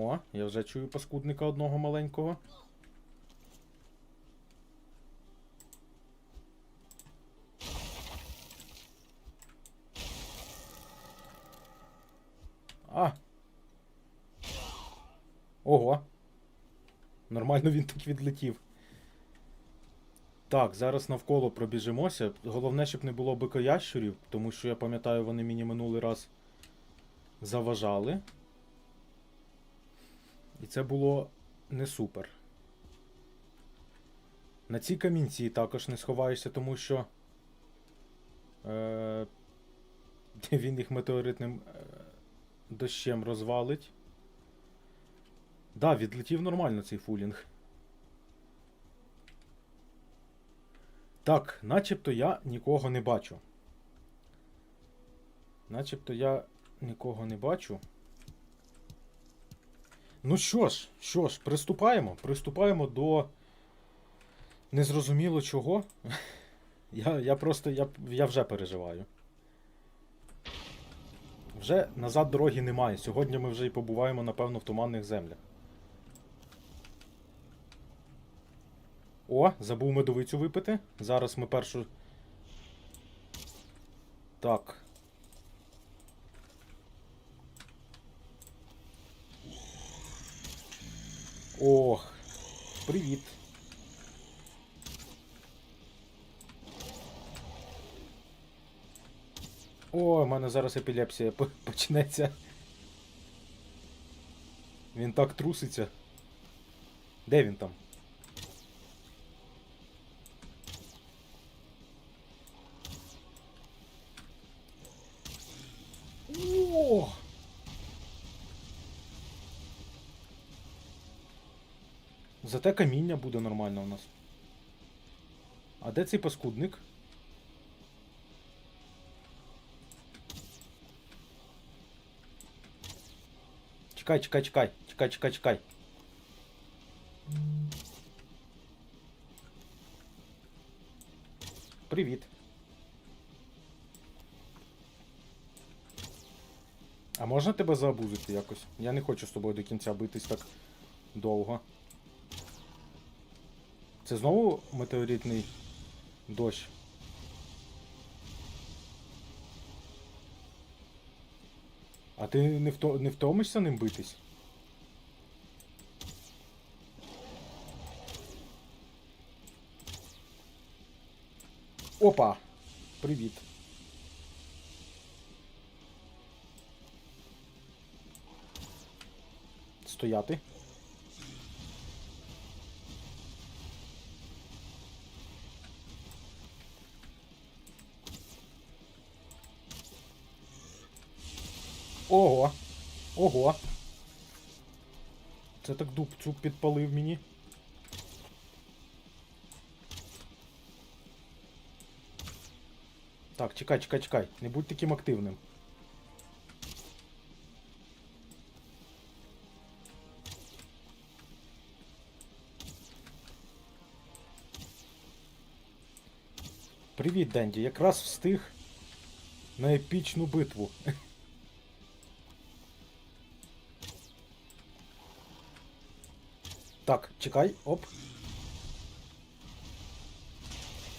О, я вже чую паскудника одного маленького. А. Ого. Нормально він так відлетів. Так, зараз навколо пробіжимося. Головне, щоб не було бикоящурів, тому що я пам'ятаю, вони мені минулий раз заважали. І це було не супер. На цій камінці також не сховаєшся, тому що е, він їх метеоритним е, дощем розвалить. Да, відлетів нормально цей фулінг. Так, начебто я нікого не бачу. Начебто я нікого не бачу. Ну що ж, що ж, приступаємо. Приступаємо до незрозуміло чого. Я, я просто я, я вже переживаю. Вже назад дороги немає. Сьогодні ми вже і побуваємо, напевно, в туманних землях. О, забув медовицю випити. Зараз ми першу. Так. Ох, привіт. О, в мене зараз епілепсія по- почнеться. Він так труситься. Де він там? О! Зате каміння буде нормально у нас. А де цей паскудник? Чекай, чекай, чекай, чекай, чекай, чекай. Привіт. А можна тебе заабузити якось? Я не хочу з тобою до кінця битись так довго. Це знову метеоритний дощ. А ти не, вто... не втомишся ним битись? Опа! Привіт. Стояти. Ого. Ого. Це так дубцю підпалив мені. Так, чекай, чекай, чекай. Не будь таким активним. Привіт, Денді. Якраз встиг на епічну битву. Так, чекай, оп.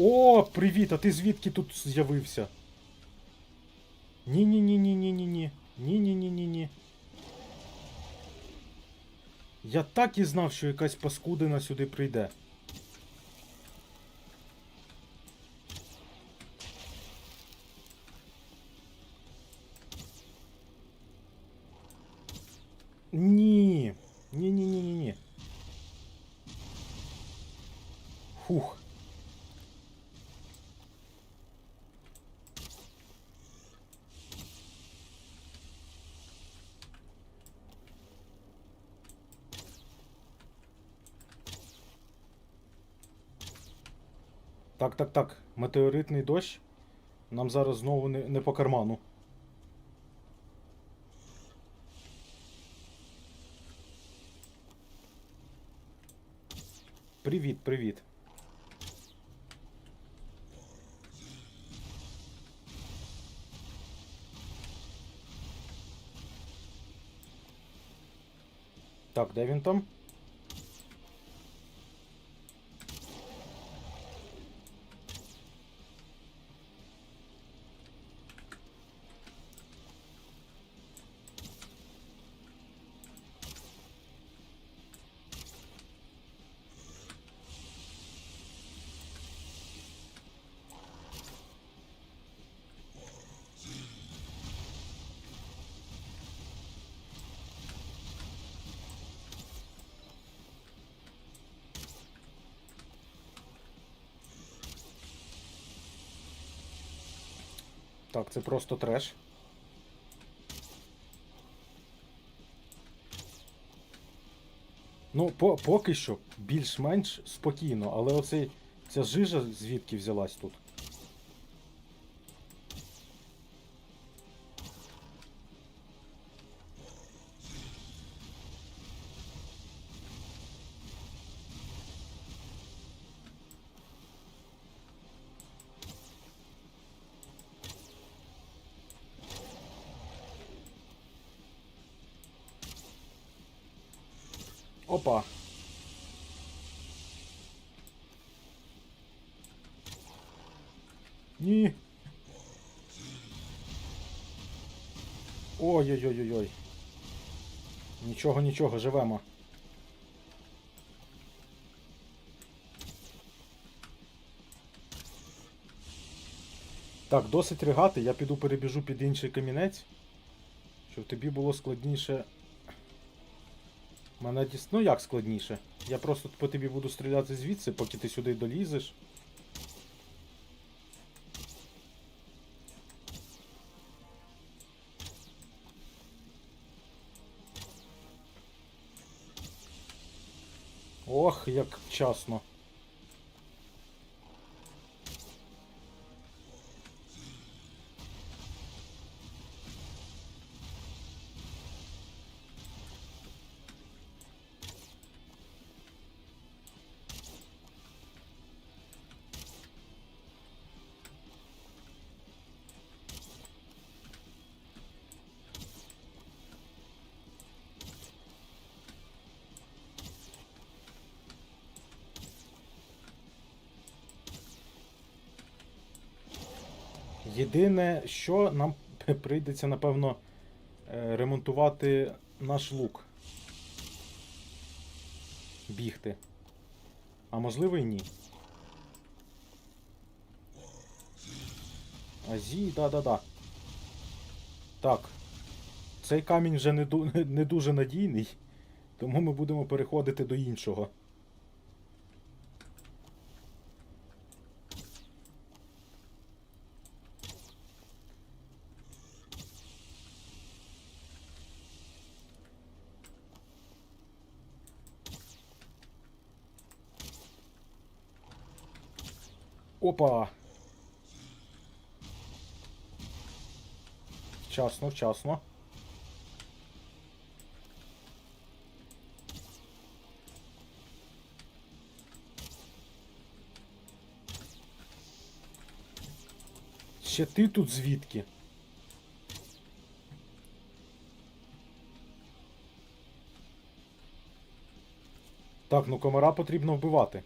О, привіт, а ти звідки тут з'явився? Ні-ні-ні-ні-ні-ні-ні. Ні-ні-ні-ні-ні. Я так і знав, що якась паскудина сюди прийде. Ні. Ні-ні-ні-ні-ні. Фух. Так, так, так. Метеоритний дощ. Нам зараз знову не, не по карману. Привіт, привіт. Так, де він там? Так, це просто треш. Ну, по, поки що більш-менш спокійно, але оцей ця жижа звідки взялась тут? Опа. Ні. Ой-ой-ой-ой-ой. Нічого, нічого, живемо. Так, досить ригати, я піду перебіжу під інший камінець, щоб тобі було складніше. Мене дійсно Ну як складніше? Я просто по тобі буду стріляти звідси, поки ти сюди долізеш. Ох, як вчасно. Єдине, що нам прийдеться, напевно, е, ремонтувати наш лук. Бігти. А можливо і ні. Азі, да-да-да. Так. Цей камінь вже не, не дуже надійний, тому ми будемо переходити до іншого. Опа! Вчасно, вчасно. Ще ти тут звідки? Так, ну комара потрібно вбивати.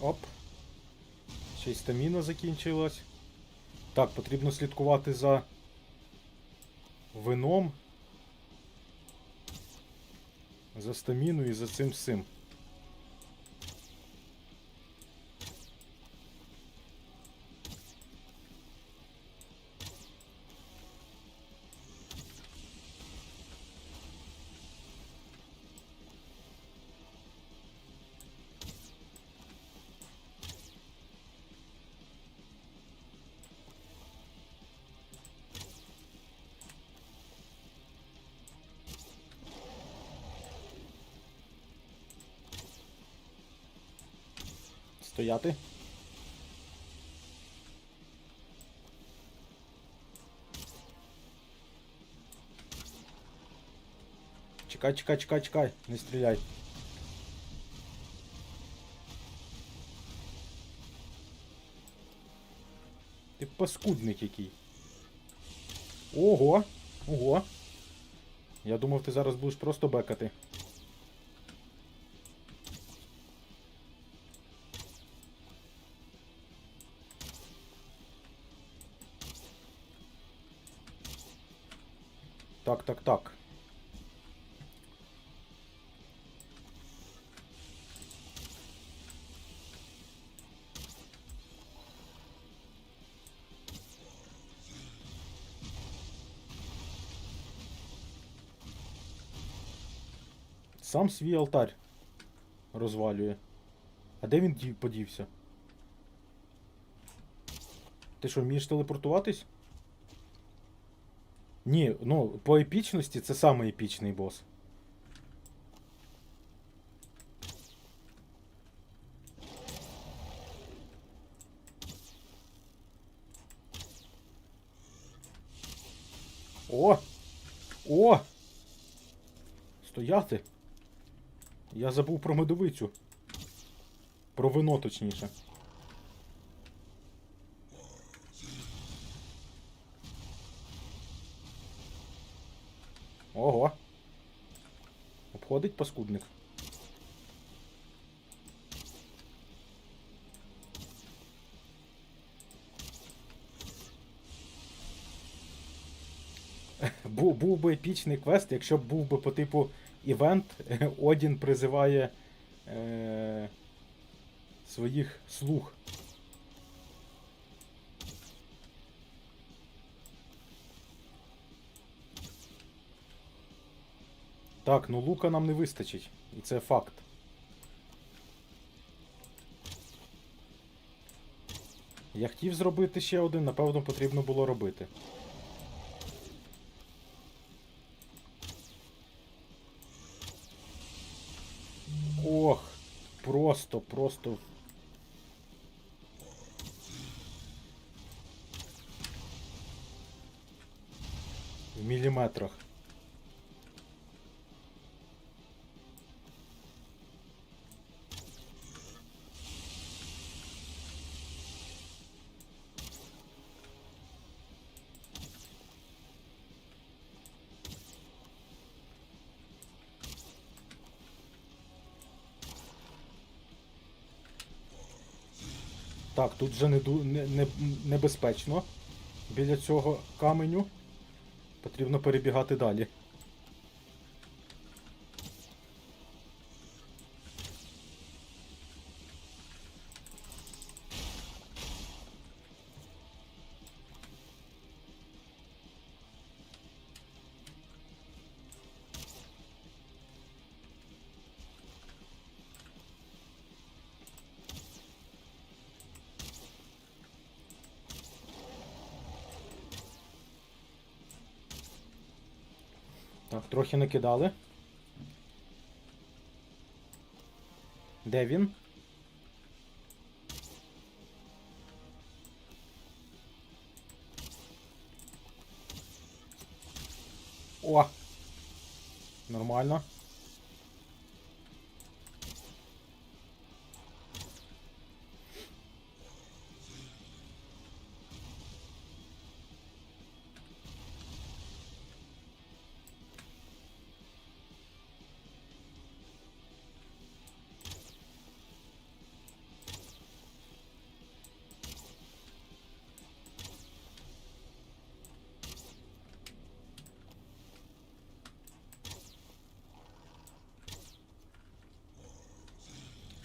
Оп. Ще й стаміна закінчилась. Так, потрібно слідкувати за вином. За стаміною і за цим всім. Стояти. Чекай, чекай, чекай, чекай, не стріляй. Ти паскудник який. Ого! Ого! Я думав, ти зараз будеш просто бекати. Так, так. Сам свій алтарь розвалює. А де він подівся? Ти що, вмієш телепортуватись? Ні, ну, по епічності це самий епічний бос. О! О! Стояти! Я забув про медовицю. Про вино, точніше. Ого. Обходить паскудник. Був, був би епічний квест, якщо б був би по типу івент, Одін призиває е, своїх слуг. Так, ну лука нам не вистачить. І це факт. Я хотів зробити ще один, напевно, потрібно було робити. Ох, просто, просто. В міліметрах. Так, тут вже не, не, не, небезпечно біля цього каменю. Потрібно перебігати далі. Так, трохи накидали. Де він?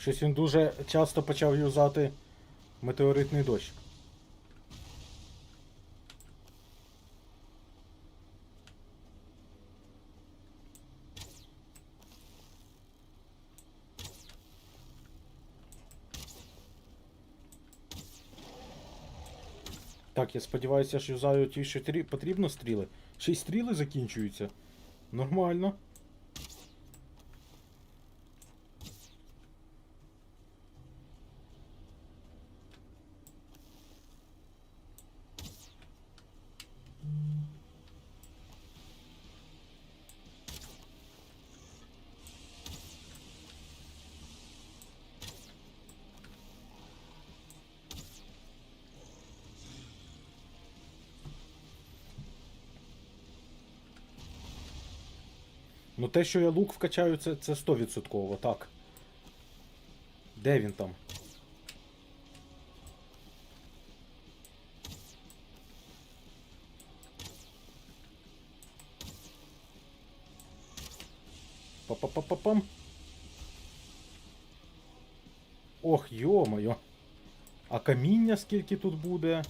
Щось він дуже часто почав юзати метеоритний дощ. Так, я сподіваюся, що юзаю ті, що трі- потрібно стріли. Ще й стріли закінчуються. Нормально. Ну те, що я лук вкачаю, це, це 100%, так. Де він там? Па-па-па-па-пам. Ох, йо-моє. А каміння скільки тут буде?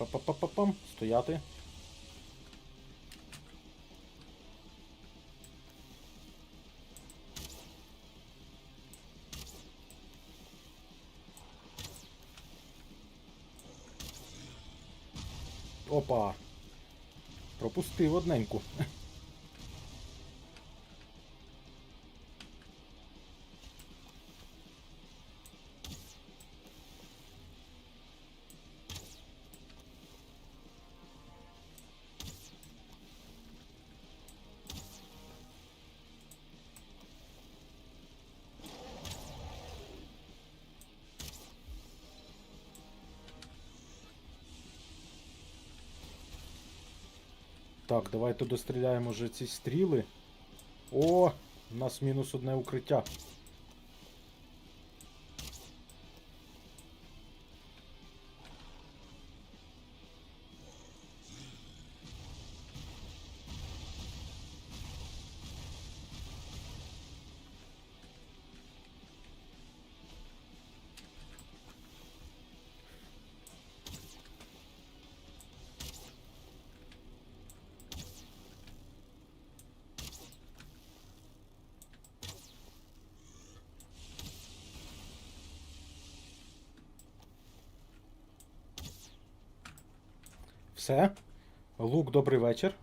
Па-па-па-па-пам. Стояти. Опа. Пропустив одненьку. Так, давайте достріляємо вже ці стріли. О, у нас мінус одне укриття. Все. Лук, добрий вечір.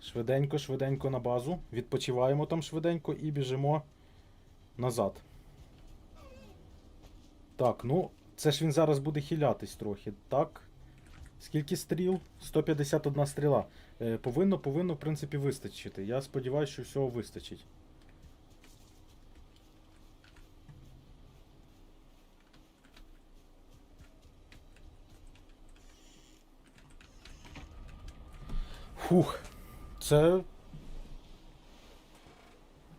Швиденько, швиденько на базу. Відпочиваємо там швиденько і біжимо назад. Так, ну, це ж він зараз буде хилятись трохи. Так. Скільки стріл? 151 стріла. Е, повинно, повинно, в принципі, вистачити. Я сподіваюся, що всього вистачить. Фух. Це.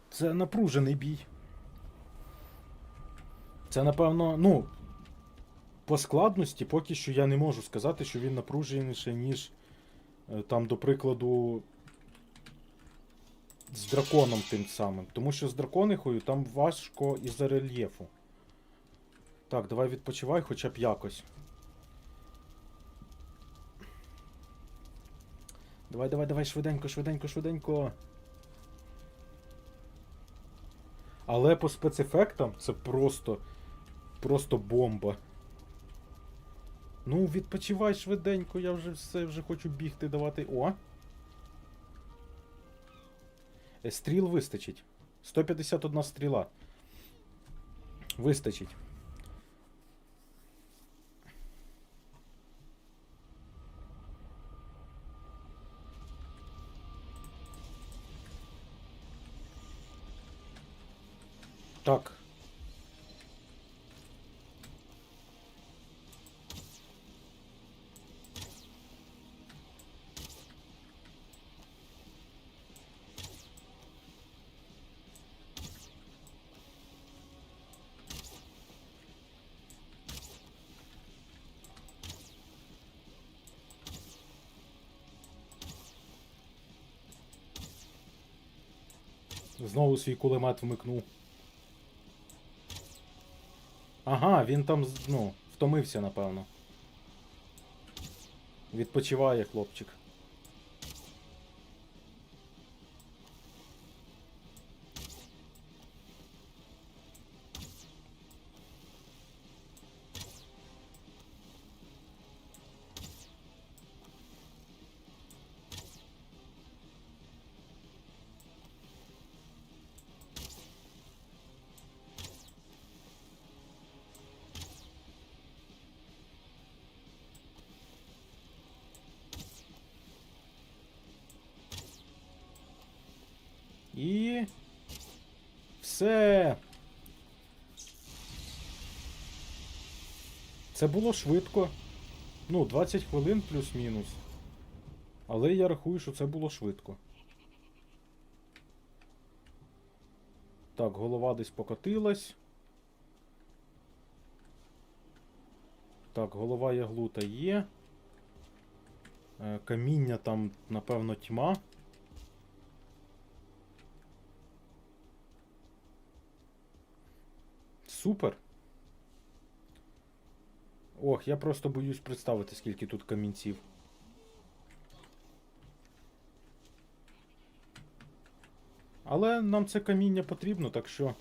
Це напружений бій. Це, напевно, ну. По складності поки що я не можу сказати, що він напруженіший, ніж е, там, до прикладу, з драконом тим самим. Тому що з драконихою там важко із-за рельєфу. Так, давай відпочивай хоча б якось. Давай, давай, давай, швиденько, швиденько, швиденько. Але по спецефектам це просто. Просто бомба. Ну, відпочивай швиденько, я вже все вже хочу бігти давати. О! Е, Стріл вистачить. 151 стріла. Вистачить. Так. Знову свій кулемет вмикнув. Ага, він там, ну, втомився, напевно. Відпочиває хлопчик. Все. Це було швидко. Ну, 20 хвилин плюс-мінус. Але я рахую, що це було швидко. Так, голова десь покотилась. Так, голова яглута є. Е, Каміння там, напевно, тьма. Супер. Ох, я просто боюсь представити, скільки тут камінців. Але нам це каміння потрібно, так що.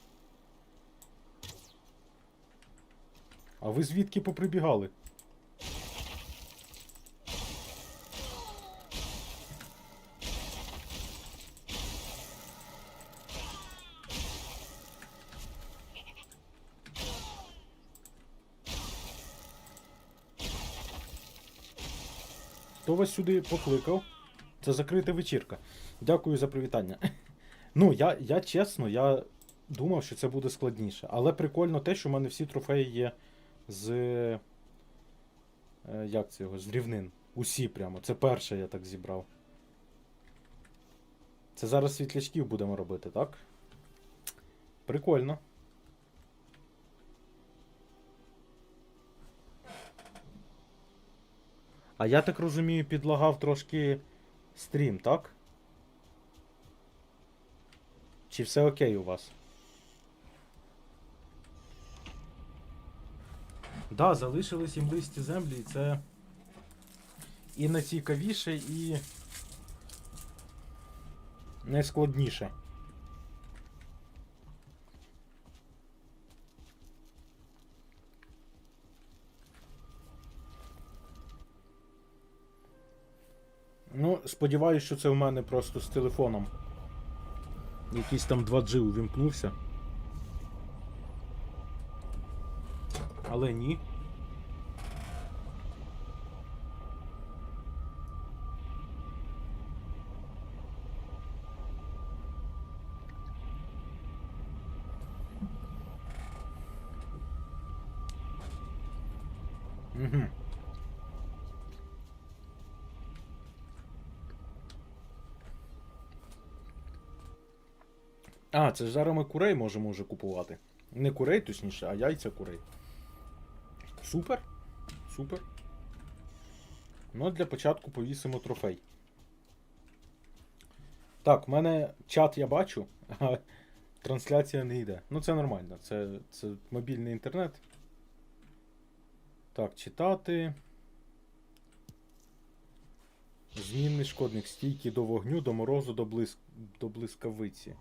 А ви звідки поприбігали? Хто вас сюди покликав? Це закрита вечірка. Дякую за привітання. Ну, я, я чесно, я думав, що це буде складніше. Але прикольно те, що в мене всі трофеї є з. Е, як це його? З рівнин. Усі прямо. Це перше я так зібрав. Це зараз світлячків будемо робити, так? Прикольно. А я так розумію, підлагав трошки стрім, так? Чи все окей у вас? Да, залишились їм листі землі, і це і найцікавіше, і найскладніше. Ну, сподіваюся, що це в мене просто з телефоном. Якийсь там 2G увімкнувся. Але ні. Угу. А, це ж зараз ми курей можемо вже купувати. Не курей, точніше, а яйця курей. Супер. Супер. Ну, для початку повісимо трофей. Так, в мене чат я бачу, а трансляція не йде. Ну, це нормально. Це, це мобільний інтернет. Так, читати. Змінний шкодник стійкий до вогню, до морозу, до, блиск... до блискавиці.